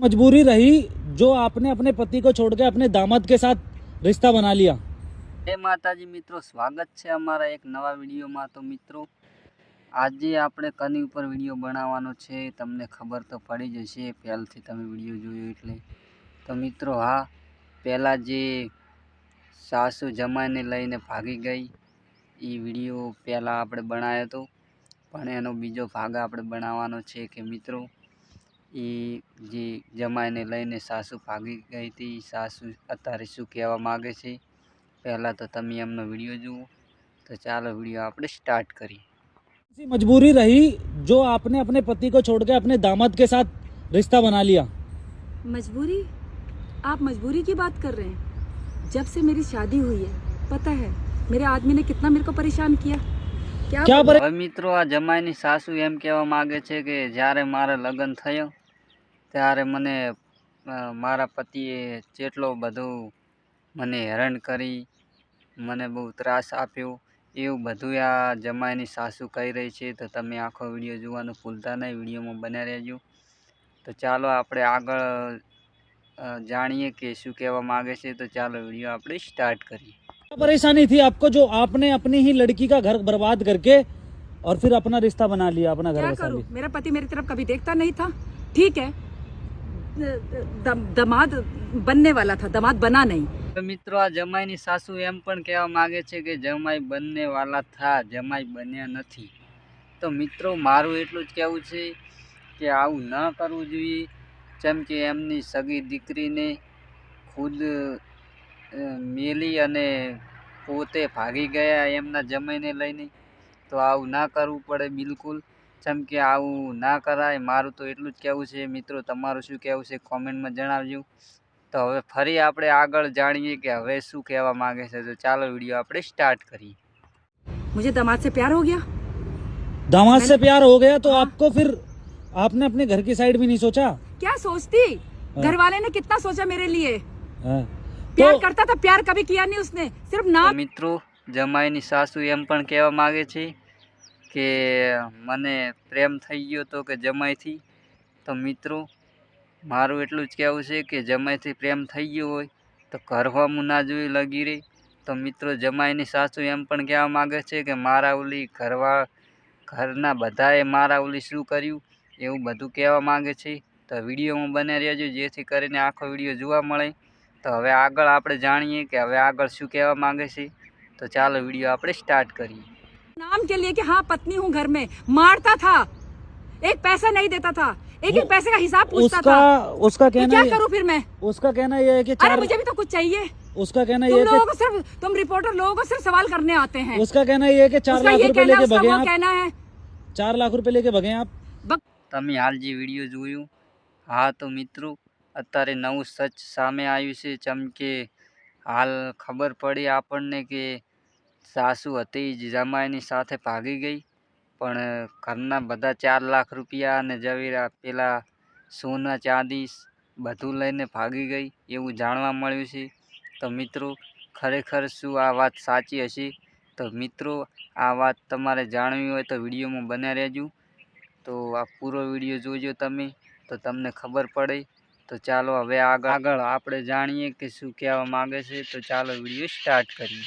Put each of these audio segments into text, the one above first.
मजबूरी रही जो आपने अपने पति को छोड़ के अपने दामाद के साथ रिश्ता बना लिया જય માતાજી મિત્રો સ્વાગત છે અમારા એક નવા વિડીયોમાં તો મિત્રો આજે આપણે કની ઉપર વિડીયો બનાવવાનો છે તમને ખબર તો પડી જશે પહેલથી તમે વિડીયો જોયો એટલે તો મિત્રો હા પહેલાં જે સાસુ જમાઈને લઈને ભાગી ગઈ એ વિડીયો પહેલાં આપણે બનાવ્યો હતો પણ એનો બીજો ભાગ આપણે બનાવવાનો છે કે મિત્રો એ જે જમાઈને લઈને સાસુ ભાગી ગઈ હતી ઈ સાસુ અત્યારે શું કહેવા માગે છે પહેલાં તો તમે એમનો વિડીયો જુઓ તો ચાલો વિડીયો આપણે સ્ટાર્ટ કરીએ ऐसी मजबूरी रही जो आपने अपने पति को छोड़ के अपने दामाद के साथ रिश्ता बना लिया मजबूरी आप मजबूरी की बात कर रहे हैं जब से मेरी शादी हुई है पता है मेरे आदमी ने कितना मेरे को परेशान किया क्या क्या बोलूं? परे હવે મિત્રો આ જમાઈની સાસુ એમ કહેવા માગે છે કે જ્યારે મારે લગ્ન થયો ત્યારે મને અ, મારા પતિએ જેટલો બધું મને હેરાન કરી મને બહુ ત્રાસ આપ્યો એવું બધું આ જમાઈની સાસુ કહી રહી છે તો તમે આખો વિડીયો જોવાનું ભૂલતા નહીં વિડીયોમાં બન્યા રહેજો તો ચાલો આપણે આગળ અ, જાણીએ કે શું કહેવા માગે છે તો ચાલો વિડીયો આપણે સ્ટાર્ટ કરીએ क्या परेशानी थी आपको जो आपने अपनी ही लड़की का घर बर्बाद करके और फिर अपना रिश्ता बना लिया अपना घर क्या बसा करूं लिया मेरा पति मेरी तरफ कभी देखता नहीं था ठीक है દમાદ બનને વાલા થા દમાદ બના નહીં મિત્રો આ જમાઈની સાસુ એમ પણ કહેવા માગે છે કે જમાઈ બનને વાલા થા, જમાઈ બન્યા નથી. તો મિત્રો, મારું એટલું જ કહેવું છે કે આવું ન કરવું જોઈએ. જેમ કે એમની સગી દીકરીને ખુદ મેલી અને પોતે ભાગી ગયા એમના જમાઈને લઈને. તો આવું ના કરવું પડે બિલકુલ. જેમ કે આવું ના કરાય મારું તો એટલું જ કહેવું છે મિત્રો તમારું શું કહેવું છે કોમેન્ટમાં જણાવજો તો હવે ફરી આપણે આગળ જાણીએ કે હવે શું કહેવા માંગે છે તો ચાલો વિડીયો આપણે સ્ટાર્ટ કરીએ मुझे दमाद से प्यार हो गया दामाद से प्यार हो गया तो हाँ। आपको फिर आपने अपने घर की साइड भी नहीं सोचा क्या सोचती हाँ। घर वाले ने कितना सोचा मेरे लिए हाँ। प्यार तो करता था प्यार कभी किया नहीं उसने सिर्फ તો नाम મિત્રો જમાઈની સાસુ એમ પણ કહેવા માગે છે કે મને પ્રેમ થઈ ગયો તો કે જમાઈથી. તો મિત્રો, મારું એટલું જ કહેવું છે કે જમાઈથી પ્રેમ થઈ ગયો હોય તો ઘરવામું ના જોઈ લગી રહી. તો મિત્રો, જમાઈની સાસુ એમ પણ કહેવા માગે છે કે મારા ઓલી ઘરવા ઘરના બધાએ મારા ઓલી શું કર્યું એવું બધું કહેવા માગે છે. તો વિડીયોમાં બને રહેજો જેથી કરીને આખો વીડિયો જોવા મળે. તો હવે આગળ આપણે જાણીએ કે હવે આગળ શું કહેવા માગે છે. તો ચાલો વીડિયો આપણે સ્ટાર્ટ કરીએ. नाम के लिए कि हाँ पत्नी हूँ घर में मारता था एक पैसा नहीं देता था एक एक पैसे का हिसाब पूछता उसका था उसका तो कहना क्या ये- करूँ फिर मैं उसका कहना ये है कि अरे चार मुझे भी तो कुछ चाहिए उसका कहना तुम ये लोगों है को सिर्फ तुम रिपोर्टर लोगों को सिर्फ सवाल करने आते हैं कि उसका कहना ये है कि चार उसका लाख ये रुपए कहना लेके उसका भगे वो आप कहना है चार लाख रुपए लेके भगे आप बक તમે હાલ જે વિડીયો જોયું હા તો મિત્રો અત્યારે નવું સચ સામે આવ્યું છે જેમ કે હાલ ખબર પડી આપણને કે સાસુ હતી જમાઈની સાથે ભાગી ગઈ. પણ ઘરના બધા ચાર લાખ રૂપિયા અને જવેરા પેલા સોના, ચાંદી બધું લઈને ભાગી ગઈ. એવું જાણવા મળ્યું છે. તો મિત્રો, ખરેખર શું આ વાત સાચી હશે? તો મિત્રો, આ વાત તમારે જાણવી હોય તો વિડીયોમાં બન્યા રહેજો. તો આ પૂરો વીડિયો જોજો તમે. તો તમને ખબર પડે તો ચાલો હવે આગળ આગળ આપણે જાણીએ કે શું કહેવા માંગે છે તો ચાલો વિડીયો સ્ટાર્ટ કરીએ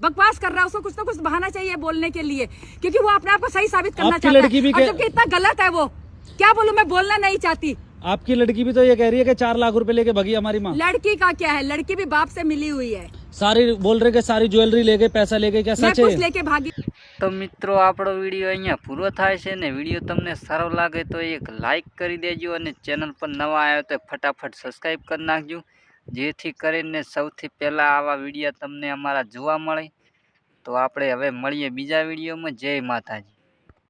बकवास कर रहा है उसको कुछ ना कुछ बहाना चाहिए बोलने के लिए क्योंकि वो अपने आप को सही साबित करना आपकी चाहता लड़की भी है और कह- जबकि इतना गलत है वो क्या बोलूं मैं बोलना नहीं चाहती आपकी लड़की भी तो ये कह रही है कि चार लाख रुपए लेके भगी हमारी माँ लड़की का क्या है लड़की भी बाप से मिली हुई है सारी बोल रहे कि सारी ज्वेलरी ले गए पैसा ले गए क्या मैं सच कुछ है लेके भागी તો મિત્રો, આપણો વીડિયો અહીંયા પૂરો થાય છે ને વીડિયો તમને સારો લાગે તો એક લાઈક કરી દેજો અને ચેનલ પર નવા આવ્યો તો ફટાફટ સબસ્ક્રાઈબ કરી નાખજો, જેથી કરીને સૌથી પહેલાં આવા વીડિયો તમને અમારા જોવા મળે. તો આપણે હવે મળીએ બીજા વિડીયોમાં. જય માતાજી.